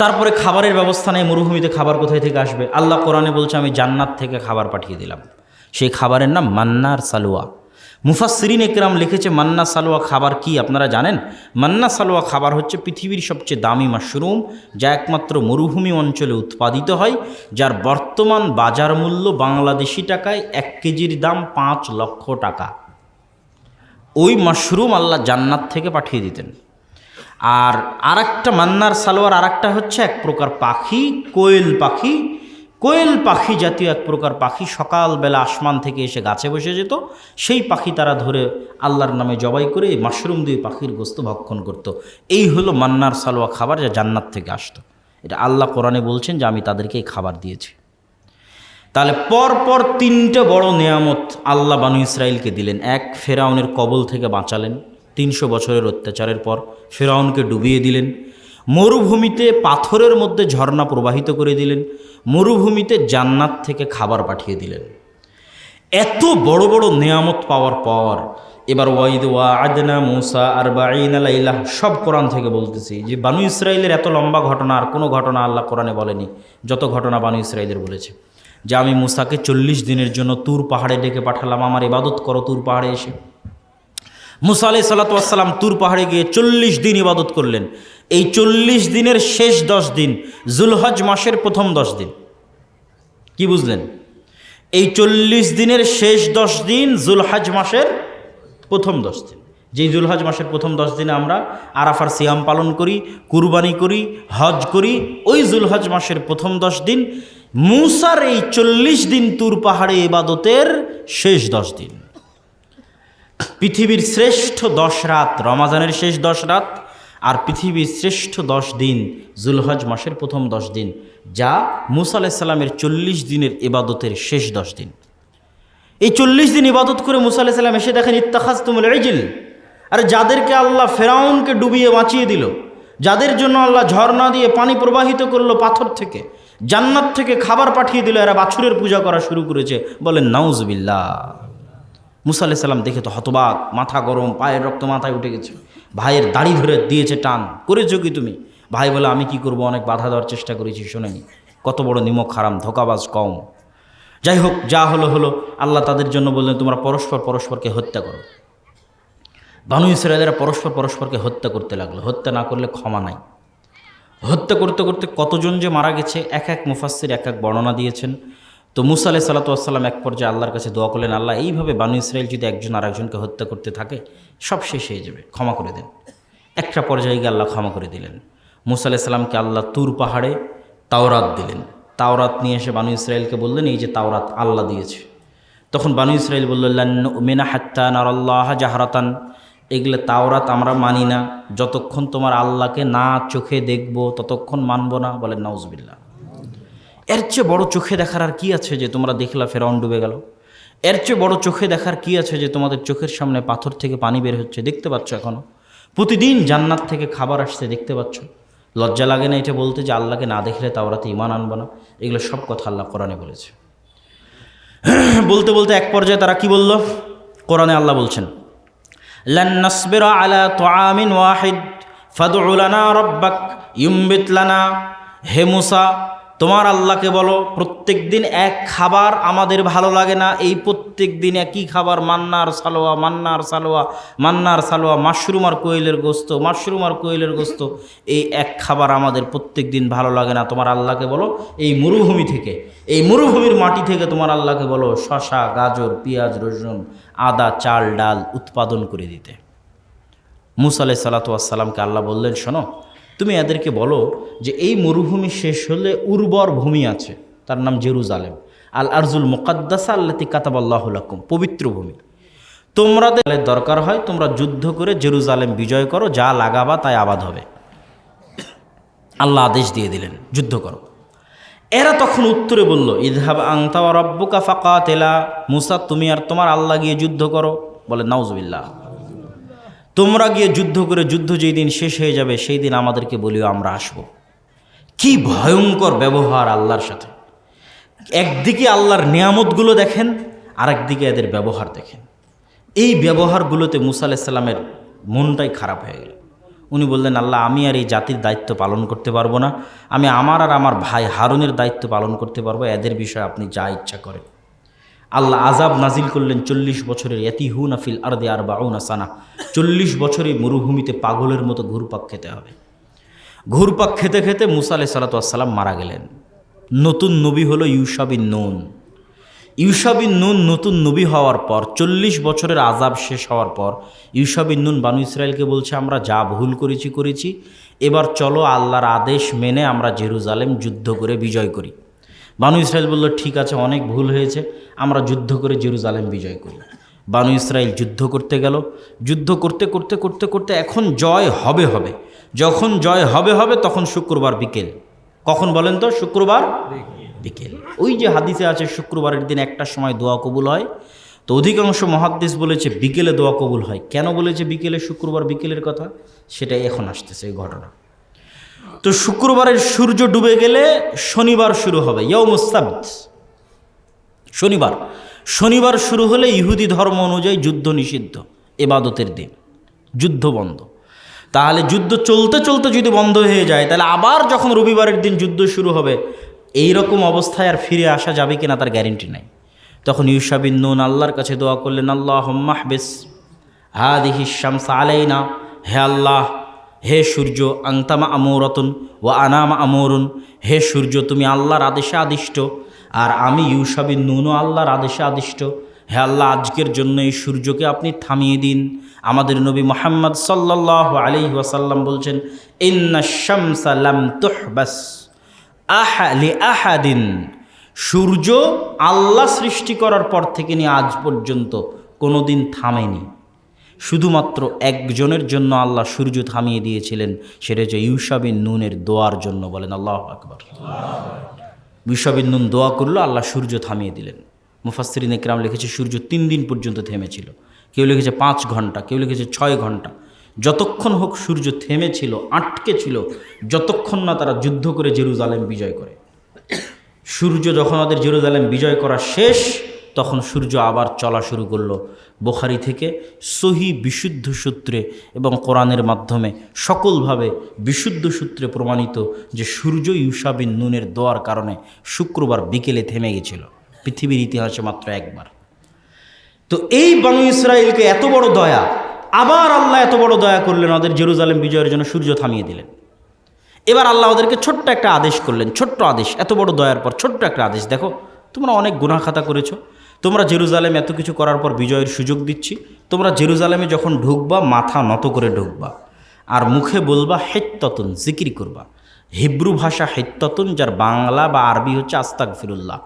তারপরে খাবারের ব্যবস্থা নেই, মরুভূমিতে খাবার কোথায় থেকে আসবে? আল্লাহ কোরআনে বলছে, আমি জান্নাত থেকে খাবার পাঠিয়ে দিলাম। সেই খাবারের নাম মান্নার সালোয়া। মুফাসরিন একরাম লিখেছে মান্না সালোয়া খাবার কি? আপনারা জানেন মান্না সালোয়া খাবার হচ্ছে পৃথিবীর সবচেয়ে দামি মাশরুম, যা একমাত্র মরুভূমি অঞ্চলে উৎপাদিত হয়, যার বর্তমান বাজার মূল্য বাংলাদেশি টাকায় এক কেজির দাম পাঁচ লক্ষ টাকা। ওই মাশরুম আল্লাহ জান্নাত থেকে পাঠিয়ে দিতেন। আর আরেকটা মান্নার সালোয়ার আরেকটা হচ্ছে এক প্রকার পাখি, কোয়েল পাখি। কোয়েল পাখি জাতীয় এক প্রকার পাখি সকালবেলা আসমান থেকে এসে গাছে বসে যেত। সেই পাখি তারা ধরে আল্লাহর নামে জবাই করে মাশরুম দিয়ে পাখির গোস্ত ভক্ষণ করত। এই হলো মান্নার সালোয়া খাবার যা জান্নাত থেকে আসতো। এটা আল্লাহ কোরআনে বলছেন যে, আমি তাদেরকে এই খাবার দিয়েছি। তাহলে পর পর তিনটে বড় নেয়ামত আল্লাহ বানু ইসরায়েলকে দিলেন। এক, ফেরাউনের কবল থেকে বাঁচালেন। তিনশো বছরের অত্যাচারের পর ফেরাউনকে ডুবিয়ে দিলেন। মরুভূমিতে পাথরের মধ্যে ঝর্ণা প্রবাহিত করে দিলেন। মরুভূমিতে জান্নাত থেকে খাবার পাঠিয়ে দিলেন। এত বড় বড় নেয়ামত পাওয়ার পর এবার ওয়াইদ ওয়া আদনা মুসা আর আলাইলাহ সব কোরআন থেকে বলতেছি যে বানু ইসরায়েলের এত লম্বা ঘটনা আর কোনো ঘটনা আল্লাহ কোরআনে বলেনি। যত ঘটনা বানু ইসরায়েলের বলেছে। যে আমি মুসাকে চল্লিশ দিনের জন্য তুর পাহাড়ে ডেকে পাঠালাম, আমার ইবাদত করো তুর পাহাড়ে এসে। মুসা আলি সাল্লাতাম তুর পাহাড়ে গিয়ে চল্লিশ দিন ইবাদত করলেন। এই চল্লিশ দিনের শেষ দশ দিন, জুলহজ মাসের প্রথম দশ দিন। কি বুঝলেন? এই চল্লিশ দিনের শেষ দশ দিন জুলহাজ মাসের প্রথম দশ দিন। যেই জুলহাজ মাসের প্রথম দশ দিনে আমরা আরাফার সিয়াম পালন করি, কুরবানি করি, হজ করি, ওই জুলহাজ মাসের প্রথম দশ দিন, মুসার এই চল্লিশ দিন তুর পাহাড়ে ইবাদতের শেষ দশ দিন। পৃথিবীর শ্রেষ্ঠ দশ রাত, রমাজানের শেষ দশ রাত আর পৃথিবীর শ্রেষ্ঠ দশ দিন জুলহজ মাসের প্রথম দশ দিন, যা মুসা আলাইসাল্লামের চল্লিশ দিনের ইবাদতের শেষ দশ দিন। এই চল্লিশ দিন ইবাদত করে মুসা আলাইসাল্লাম এসে দেখেন ইত্তাখাজ তুমুল ইজিল। আর যাদেরকে আল্লাহ ফেরাউনকে ডুবিয়ে বাঁচিয়ে দিল, যাদের জন্য আল্লাহ ঝর্ণা দিয়ে পানি প্রবাহিত করল পাথর থেকে, জান্নাত থেকে খাবার পাঠিয়ে দিল, এরা বাছুরের পূজা করা শুরু করেছে। বলেন নাউজবিল্লা মুসা আলাহ সাল্লাম দেখে তো হতবাক, মাথা গরম, পায়ের রক্ত মাথায় উঠে গেছে। ভাইয়ের দাড়ি ধরে দিয়েছে টান, করেছ কি তুমি? ভাই বলে, আমি কি করব? অনেক বাধা দেওয়ার চেষ্টা করেছি শোনেনি কত বড় নিমক হারাম, ধোকাবাজ কম যাই হোক, যা হলো হলো, আল্লাহ তাদের জন্য বললেন, তোমরা পরস্পর পরস্পরকে হত্যা করো। বানু ইসরায়েলেরা পরস্পর পরস্পরকে হত্যা করতে লাগল। হত্যা না করলে ক্ষমা নাই। হত্যা করতে করতে কতজন যে মারা গেছে, এক এক মুফাসির এক এক বর্ণনা দিয়েছেন। তো মুসা আলাহ সাল্লাতাম এক পর্যায়ে আল্লাহর কাছে দোয়া করলেন, আল্লাহ, এইভাবে বানু ইসরায়েল যদি একজন আরেকজনকে হত্যা করতে থাকে, সব শেষ হয়ে যাবে, ক্ষমা করে দেন। একটা পর্যায়ে গিয়ে আল্লাহ ক্ষমা করে দিলেন। মুসা আলাহ সাল্লামকে আল্লাহ তুর পাহাড়ে তাওরাত দিলেন। তাওরাত নিয়ে এসে বানু ইসরায়েলকে বললেন, এই যে তাওরাত আল্লাহ দিয়েছে। তখন বানু ইসরায়েল বলল মেনা হাত্তান আর আল্লাহ জাহারাতান। এগুলো তাওরাত আমরা মানি না। যতক্ষণ তোমার আল্লাহকে না চোখে দেখব, ততক্ষণ মানব না। বলেন নাউজবিল্লা এর চেয়ে বড় চোখে দেখার আর কি আছে যে তোমরা দেখলা ফেরাউন ডুবে গেল? এর চেয়ে বড় চোখে দেখার কি আছে যে তোমাদের চোখের সামনে পাথর থেকে পানি বের হচ্ছে? দেখতে পাচ্ছ এখনও প্রতিদিন জান্নাত থেকে খাবার আসছে, দেখতে পাচ্ছ? লজ্জা লাগে না এটা বলতে যে আল্লাহকে না দেখলে তাওরাতে ইমান আনব না? এগুলো সব কথা আল্লাহ কোরআনে বলেছে। বলতে বলতে এক পর্যায়ে তারা কি বলল? কোরআনে আল্লাহ বলছেন, লান নাসবিরা আলা ওয়াহিদ, ফাদউ লানা রাব্বাক, ইউমবিত লানা, হে মুসা তোমার আল্লাহকে বলো, প্রত্যেক দিন এক খাবার আমাদের ভালো লাগে না, এই প্রত্যেক দিন একই খাবার, মান্নার সালোয়া মান্নার সালোয়া মান্নার সালোয়া, মাশরুম আর কোয়েলের গোস্ত, মাশরুম আর কোয়েলের গোস্ত, এই এক খাবার আমাদের প্রত্যেক দিন ভালো লাগে না। তোমার আল্লাহকে বলো, এই মরুভূমি থেকে, এই মরুভূমির মাটি থেকে তোমার আল্লাহকে বলো, শশা, গাজর, পেঁয়াজ, রসুন, আদা, চাল, ডাল উৎপাদন করে দিতে। মুসা আলাই সাল্লাতামকে আল্লাহ বললেন, শোনো তুমি এদেরকে বলো যে এই মরুভূমি শেষ হলে উর্বর ভূমি আছে, তার নাম জেরুজালেম। আল আরজুল মোকাদ্দাসা আল্লাতি কাতাবাল্লাহুলাকুম পবিত্র ভূমি। তোমরা দরকার হয় তোমরা যুদ্ধ করে জেরুজালেম বিজয় করো, যা লাগাবা তাই আবাদ হবে। আল্লাহ আদেশ দিয়ে দিলেন, যুদ্ধ করো। এরা তখন উত্তরে বলল, ইদহাব আংতা রব্বুকা ফাঁকা তেলা মুসা, তুমি আর তোমার আল্লাহ গিয়ে যুদ্ধ করো। বলে, নাউজবিল্লাহ। তোমরা গিয়ে যুদ্ধ করে যুদ্ধ যেই দিন শেষ হয়ে যাবে, সেই দিন আমাদেরকে বলিও আমরা আসব। কি ভয়ঙ্কর ব্যবহার আল্লাহর সাথে। একদিকে আল্লাহর নিয়ামতগুলো দেখেন আর একদিকে এদের ব্যবহার দেখেন। এই ব্যবহারগুলোতে মুসা আলাইসাল্লামের মনটাই খারাপ হয়ে গেল। উনি বললেন, আল্লাহ, আমি আর এই জাতির দায়িত্ব পালন করতে পারব না। আমি আমার আর আমার ভাই হারুনের দায়িত্ব পালন করতে পারব। এদের বিষয়ে আপনি যা ইচ্ছা করেন। আল্লাহ আজাব নাজিল করলেন চল্লিশ বছরের এতিহু নাফিল আরদে আর বাউনা সানা। চল্লিশ বছরে মরুভূমিতে পাগলের মতো ঘুরপাক খেতে হবে। ঘুরপাক খেতে খেতে মুসা আলাই সালাতাম মারা গেলেন। নতুন নবী হলো ইউসাবিন নুন। ইউসাবিন নুন নতুন নবী হওয়ার পর, চল্লিশ বছরের আজাব শেষ হওয়ার পর ইউসাবিন নুন বানু ইসরায়েলকে বলছে, আমরা যা ভুল করেছি করেছি। এবার চলো আল্লাহর আদেশ মেনে আমরা জেরুজালেম যুদ্ধ করে বিজয় করি। বানু ইসরায়েল বলল, ঠিক আছে, অনেক ভুল হয়েছে, আমরা যুদ্ধ করে জেরুজালেম বিজয় করি। বানু ইসরায়েল যুদ্ধ করতে গেল। যুদ্ধ করতে করতে করতে করতে এখন জয় হবে হবে। যখন জয় হবে হবে, তখন শুক্রবার বিকেল। কখন বলেন তো? শুক্রবার বিকেল। ওই যে হাদিসে আছে, শুক্রবারের দিন একটা সময় দোয়া কবুল হয়। তো অধিকাংশ মহাদ্দেশ বলেছে, বিকেলে দোয়া কবুল হয়। কেন বলেছে বিকেলে? শুক্রবার বিকেলের কথা। সেটাই এখন আসতেছে এই ঘটনা। তো শুক্রবারের সূর্য ডুবে গেলে শনিবার শুরু হবে ইয়ৌমুস্তাবদ শনিবার। শনিবার শুরু হলে ইহুদি ধর্ম অনুযায়ী যুদ্ধ নিষিদ্ধ, এবাদতের দিন, যুদ্ধ বন্ধ। তাহলে যুদ্ধ চলতে চলতে যদি বন্ধ হয়ে যায়, তাহলে আবার যখন রবিবারের দিন যুদ্ধ শুরু হবে এই রকম অবস্থায় আর ফিরে আসা যাবে কিনা তার গ্যারেন্টি নাই। তখন ইউসাবিন নুন আল্লাহর কাছে দোয়া করলেন আল্লাহ মাহবেস হা দিহি শামসা আলাইনা, হে আল্লাহ হে সূর্য আংতামা আমৌরতন ও আনামা আমরুন। হে সূর্য, তুমি আল্লাহর আদেশে আদিষ্ট। আর আমি ইউসাবিন নুনও আল্লাহর আদেশে আদিষ্ট। হে আল্লাহ, আজকের জন্য এই সূর্যকে আপনি থামিয়ে দিন। আমাদের নবী মোহাম্মদ সাল্লাহ আলি ওয়াসাল্লাম বলছেন আহাদিন। সূর্য আল্লাহ সৃষ্টি করার পর থেকে নিয়ে আজ পর্যন্ত কোনো দিন থামেনি। শুধুমাত্র একজনের জন্য আল্লাহ সূর্য থামিয়ে দিয়েছিলেন, সেটা হচ্ছে ইউসাবিন নুনের দোয়ার জন্য বলেন, আল্লাহ আকবর। ইউসাবিন নুন দোয়া করল, আল্লাহ সূর্য থামিয়ে দিলেন। মুফাসরিন একরাম লিখেছে, সূর্য তিন দিন পর্যন্ত থেমেছিল। কেউ লিখেছে পাঁচ ঘণ্টা, কেউ লিখেছে ছয় ঘণ্টা। যতক্ষণ হোক সূর্য থেমেছিল, আটকে ছিল, যতক্ষণ না তারা যুদ্ধ করে জেরুজালেম বিজয় করে। সূর্য যখন ওদের জেরুজালেম বিজয় করা শেষ তখন সূর্য আবার চলা শুরু করল। বোখারি থেকে সহি বিশুদ্ধ সূত্রে এবং কোরআনের মাধ্যমে সকলভাবে বিশুদ্ধ সূত্রে প্রমাণিত যে সূর্য ইউসাবিন নুনের দোয়ার কারণে শুক্রবার বিকেলে থেমে গেছিল। পৃথিবীর ইতিহাসে মাত্র একবার। তো এই বানু ইসরায়েলকে এত বড় দয়া, আবার আল্লাহ এত বড় দয়া করলেন, ওদের জেরুজালেম বিজয়ের জন্য সূর্য থামিয়ে দিলেন। এবার আল্লাহ ওদেরকে ছোট্ট একটা আদেশ করলেন, ছোট্ট আদেশ, এত বড় দয়ার পর ছোট্ট একটা আদেশ। দেখো, তোমরা অনেক গুনাহ খাতা করেছ তোমরা জেরুজালেম এত কিছু করার পর বিজয়ের সুযোগ দিচ্ছি। তোমরা জেরুজালেমে যখন ঢুকবা, মাথা নত করে ঢুকবা। আর মুখে বলবা, হেত্ততুন, জিকির করবা। হিব্রু ভাষা হেত্ততুন, যার বাংলা বা আরবি হচ্ছে আস্তাক ফিরুল্লাহ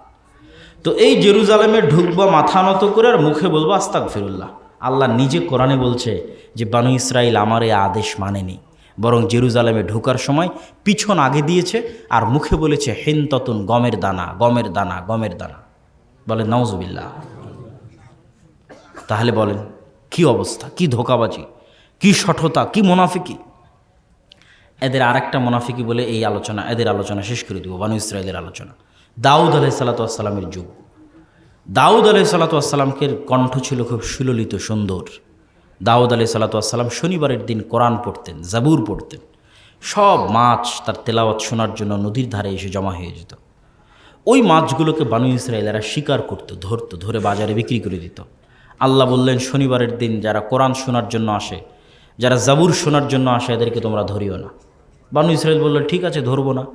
তো এই জেরুজালেমে ঢুকবা, মাথা নত করে আর মুখে বলবা আস্তাক ফিরুল্লাহ আল্লাহ নিজে কোরআনে বলছে যে, বানু ইসরাইল আমার এই আদেশ মানেনি। বরং জেরুজালেমে ঢোকার সময় পিছন আগে দিয়েছে আর মুখে বলেছে হেনততুন গমের দানা গমের দানা গমের দানা। বলে নওজবিল্লা তাহলে বলেন, কি অবস্থা? কি ধোকাবাজি? কি সঠতা? কি মোনাফিকি? এদের আরেকটা মোনাফিকি বলে এই আলোচনা, এদের আলোচনা শেষ করে দিব, বানু ইসরায়েলের আলোচনা। দাউদ আলাহ সাল্লাতামের যুগ। দাউদ আলাহ সাল্লাতামকে কণ্ঠ ছিল খুব সুললিত, সুন্দর। দাউদ আলাহ সাল্লাতাম শনিবারের দিন কোরআন পড়তেন, জাবুর পড়তেন। সব মাছ তার তেলাওয়াত শোনার জন্য নদীর ধারে এসে জমা হয়ে যেত। ওই মাছগুলোকে বানু ইসরায়েলেরা শিকার করতো, ধরতো, ধরে বাজারে বিক্রি করে দিত। আল্লাহ বললেন, শনিবারের দিন যারা কোরআন শোনার জন্য আসে, যারা জাবুর শোনার জন্য আসে, এদেরকে তোমরা ধরিও না। বানু ইসরায়েল বলল, ঠিক আছে, ধরবো না।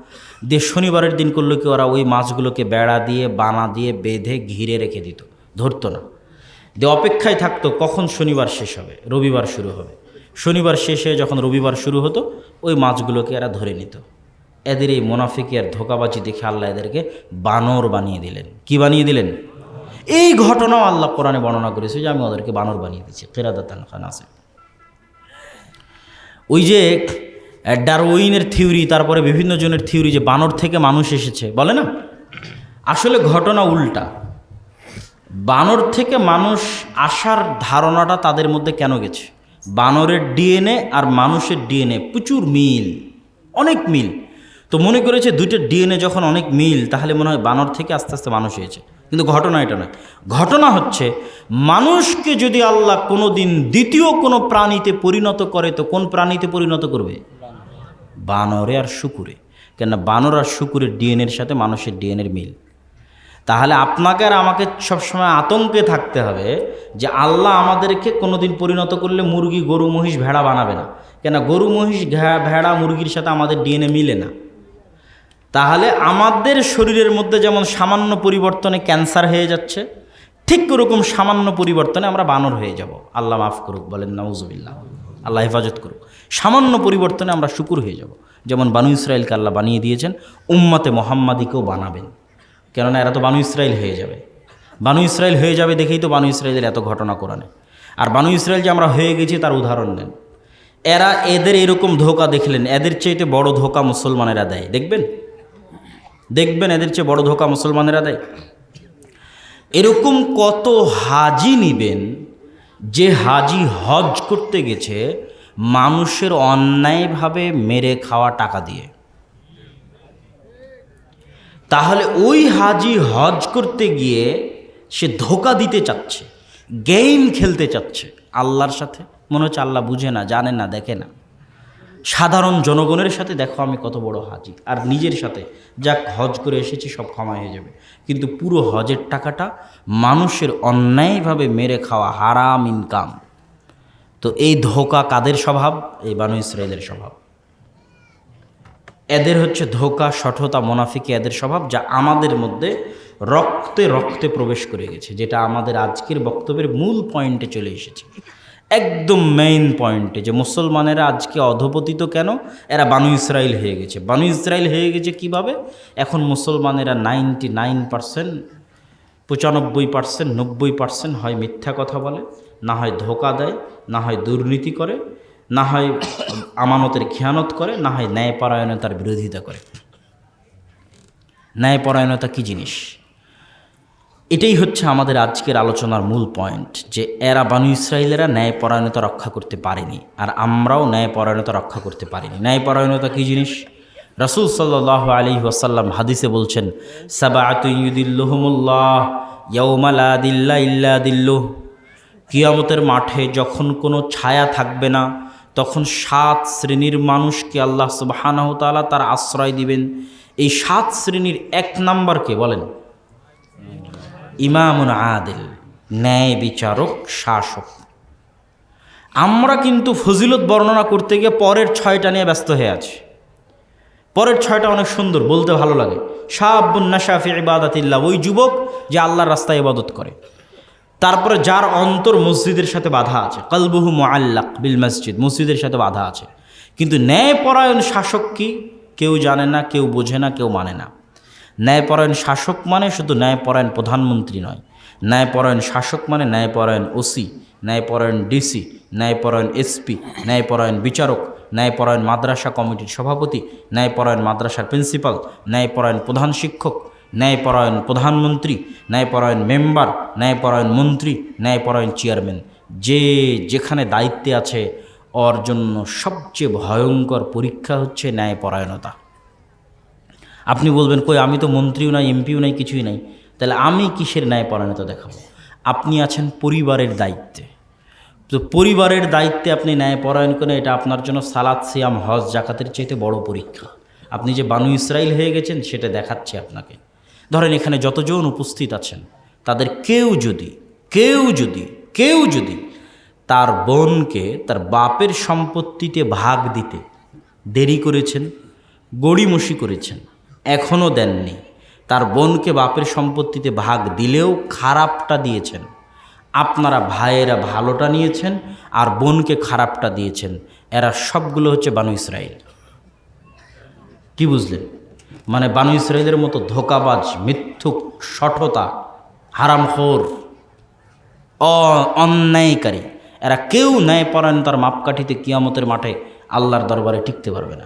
দিয়ে শনিবারের দিন করল কি, ওরা ওই মাছগুলোকে বেড়া দিয়ে, বানা দিয়ে, বেঁধে ঘিরে রেখে দিত, ধরতো না। দিয়ে অপেক্ষায় থাকতো, কখন শনিবার শেষ হবে? রবিবার শুরু হবে। শনিবার শেষে যখন রবিবার শুরু হতো, ওই মাছগুলোকে এরা ধরে নিত। এদের এই মোনাফিকি আর ধোকাবাজি দেখে আল্লাহ এদেরকে বানর বানিয়ে দিলেন। কি বানিয়ে দিলেন? এই ঘটনাও আল্লাহ কোরআনে বর্ণনা করেছে যে আমি ওদেরকে বানর বানিয়ে দিচ্ছি কেরাদাতান খান আছে ওই যে ডারউইনের থিওরি, তারপরে বিভিন্ন জনের থিওরি যে বানর থেকে মানুষ এসেছে, বলে না? আসলে ঘটনা উল্টা। বানর থেকে মানুষ আসার ধারণাটা তাদের মধ্যে কেন গেছে? বানরের ডিএনএ আর মানুষের ডিএনএ প্রচুর মিল, অনেক মিল। তো মনে করেছে দুইটা ডিএনএ যখন অনেক মিল, তাহলে মনে হয় বানর থেকে আস্তে আস্তে মানুষ হয়েছে। কিন্তু ঘটনা এটা নয়। ঘটনা হচ্ছে, মানুষকে যদি আল্লাহ কোনো দিন দ্বিতীয় কোনো প্রাণীতে পরিণত করে, তো কোন প্রাণীতে পরিণত করবে? বানরে আর শুকুরে। কেননা বানর আর শুকুরের ডিএনএর সাথে মানুষের ডিএনএর মিল। তাহলে আপনাকে আর আমাকে সবসময় আতঙ্কে থাকতে হবে যে আল্লাহ আমাদেরকে কোনোদিন পরিণত করলে মুরগি, গরু, মহিষ, ভেড়া বানাবে না। কেন গরু, মহিষ ভেড়া, মুরগির সাথে আমাদের ডিএনএ মিলে না। তাহলে আমাদের শরীরের মধ্যে যেমন সামান্য পরিবর্তনে ক্যান্সার হয়ে যাচ্ছে, ঠিক ওরকম সামান্য পরিবর্তনে আমরা বানর হয়ে যাব। আল্লাহ মাফ করুক, বলেন, নাউজুবিল্লাহ, আল্লাহ হেফাজত করুক। সামান্য পরিবর্তনে আমরা শুকুর হয়ে যাব। যেমন বানু ইসরায়েলকে আল্লাহ বানিয়ে দিয়েছেন, উম্মাতে মোহাম্মাদিকেও বানাবেন। কেননা এরা তো বানু ইসরায়েল হয়ে যাবে। বানু ইসরায়েল হয়ে যাবে দেখেই তো বানু ইসরায়েলের এত ঘটনা কোরআনে। আর বানু ইসরায়েল যে আমরা হয়ে গেছি তার উদাহরণ নেন এরা এদের এরকম ধোকা দেখলেন, এদের চাইতে বড় ধোকা মুসলমানেরা দেয়। দেখবেন? দেখবেন এদের চেয়ে বড় ধোকা মুসলমানেরা দেয়। এরকম কত হাজি নিবেন যে হাজি হজ করতে গেছে, মানুষের অন্যায়ভাবে মেরে খাওয়া টাকা দিয়ে। তাহলে ওই হাজি হজ করতে গিয়ে সে ধোকা দিতে চাচ্ছে গেম খেলতে চাচ্ছে, আল্লাহর সাথে। মনে হচ্ছে আল্লাহ বুঝে না, জানে না, দেখে না। সাধারণ জনগণের সাথে দেখো আমি কত বড় হাজি, আর নিজের সাথে। যাক, হজ করে এসেছি, সব ক্ষমা হয়ে যাবে। কিন্তু পুরো হজের টাকাটা মানুষের অন্যায়ভাবে মেরে খাওয়া হারাম ইনকাম তো এই ধোকা কাদের স্বভাব? এই বানু ইসরায়েলের স্বভাব। এদের হচ্ছে ধোকা, সঠতা, মোনাফিকে এদের স্বভাব, যা আমাদের মধ্যে রক্তে রক্তে প্রবেশ করে গেছে, যেটা আমাদের আজকের বক্তব্যের মূল পয়েন্টে চলে এসেছে। একদম মেইন পয়েন্টে যে মুসলমানেরা আজকে অধপতিত কেন? এরা বানু ইসরায়েল হয়ে গেছে। বানু ইসরায়েল হয়ে গেছে কীভাবে? এখন মুসলমানেরা নাইনটি নাইন পার্সেন্ট পঁচানব্বই পার্সেন্ট নব্বই পার্সেন্ট হয় মিথ্যা কথা বলে, না হয় ধোকা দেয়, না হয় দুর্নীতি করে, না হয় আমানতের খেয়ানত করে, না হয় ন্যায়পরায়ণতার বিরোধিতা করে। ন্যায়পরায়ণতা কী জিনিস? এটাই হচ্ছে আমাদের আজকের আলোচনার মূল পয়েন্ট যে এরা বানু ইসরায়েলেরা ন্যায়পরায়ণতা রক্ষা করতে পারেনি, আর আমরাও ন্যায়পরায়ণতা রক্ষা করতে পারিনি। ন্যায়পরায়ণতা কী জিনিস? রাসুল সাল্লাহ আলী ওয়াসাল্লাম হাদিসে বলছেন ইয়ৌমালাদিল্লা ইল্লা কিয়ামতের মাঠে যখন কোনো ছায়া থাকবে না, তখন সাত শ্রেণির মানুষকে আল্লাহ সুবাহানাহ তাআলা তার আশ্রয় দিবেন। এই সাত শ্রেণির এক নাম্বারকে বলেন ইমামুন আদিল, ন্যায় বিচারক, শাসক। আমরা কিন্তু ফজিলত বর্ণনা করতে গিয়ে পরের ছয়টা নিয়ে ব্যস্ত হয়ে আছি। পরের ছয়টা অনেক সুন্দর, বলতে ভালো লাগে। শাহাবুন্না শাফি ইবাদাতিল্লাহ, ওই যুবক যে আল্লাহর রাস্তায় ইবাদত করে। তারপরে যার অন্তর মসজিদের সাথে বাধা আছে। কলবহু মোয়াল্লাক বিল মসজিদ, মসজিদের সাথে বাধা আছে। কিন্তু ন্যায়পরায়ণ শাসক কি? কেউ জানে না, কেউ বোঝে না, কেউ মানে না। ন্যায়পরায়ণ শাসক মানে শুধু ন্যায়পরায়ণ প্রধানমন্ত্রী নয় ন্যায়পরায়ণ শাসক মানে ন্যায়পরায়ণ ওসি ন্যায়পরায়ণ ডিসি ন্যায়পরায়ণ এসপি ন্যায়পরায়ণ বিচারক ন্যায়পরায়ণ মাদ্রাসা কমিটির সভাপতি ন্যায়পরায়ণ মাদ্রাসার প্রিন্সিপাল ন্যায়পরায়ণ প্রধান শিক্ষক ন্যায়পরায়ণ প্রধানমন্ত্রী ন্যায়পরায়ণ মেম্বার ন্যায়পরায়ণ মন্ত্রী ন্যায়পরায়ণ চেয়ারম্যান যে যেখানে দায়িত্বে আছে ওর জন্য সবচেয়ে ভয়ঙ্কর পরীক্ষা হচ্ছে ন্যায়পরায়ণতা আপনি বলবেন, কই, আমি তো মন্ত্রীও নাই, এমপিও নাই, কিছুই নাই। তাহলে আমি কিসের ন্যায়পরায়ণতা দেখাবো? আপনি আছেন পরিবারের দায়িত্বে। তো পরিবারের দায়িত্বে আপনি ন্যায়পরায়ণ করেন, এটা আপনার জন্য সালাদ সিয়াম, হজ, জাকাতের চাইতে বড় পরীক্ষা। আপনি যে বানু ইসরায়েল হয়ে গেছেন, সেটা দেখাচ্ছে আপনাকে। ধরেন এখানে যতজন উপস্থিত আছেন, তাদের কেউ যদি কেউ যদি কেউ যদি তার বোনকে, তার বাপের সম্পত্তিতে ভাগ দিতে দেরি করেছেন, গড়িমসি করেছেন এখনও দেননি। তার বোনকে বাপের সম্পত্তিতে ভাগ দিলেও খারাপটা দিয়েছেন। আপনারা ভাইয়েরা ভালোটা নিয়েছেন আর বোনকে খারাপটা দিয়েছেন। এরা সবগুলো হচ্ছে বানু ইসরায়েল কি বুঝলেন? মানে বানু ইসরায়েলের মতো ধোকাবাজ, মিথ্যুক শঠতা হারামখোর অন্যায়কারী, এরা কেউ ন্যায় ন্যায়পরায়ণতার মাপকাঠিতে কিয়ামতের মাঠে আল্লাহর দরবারে টিকতে পারবে না।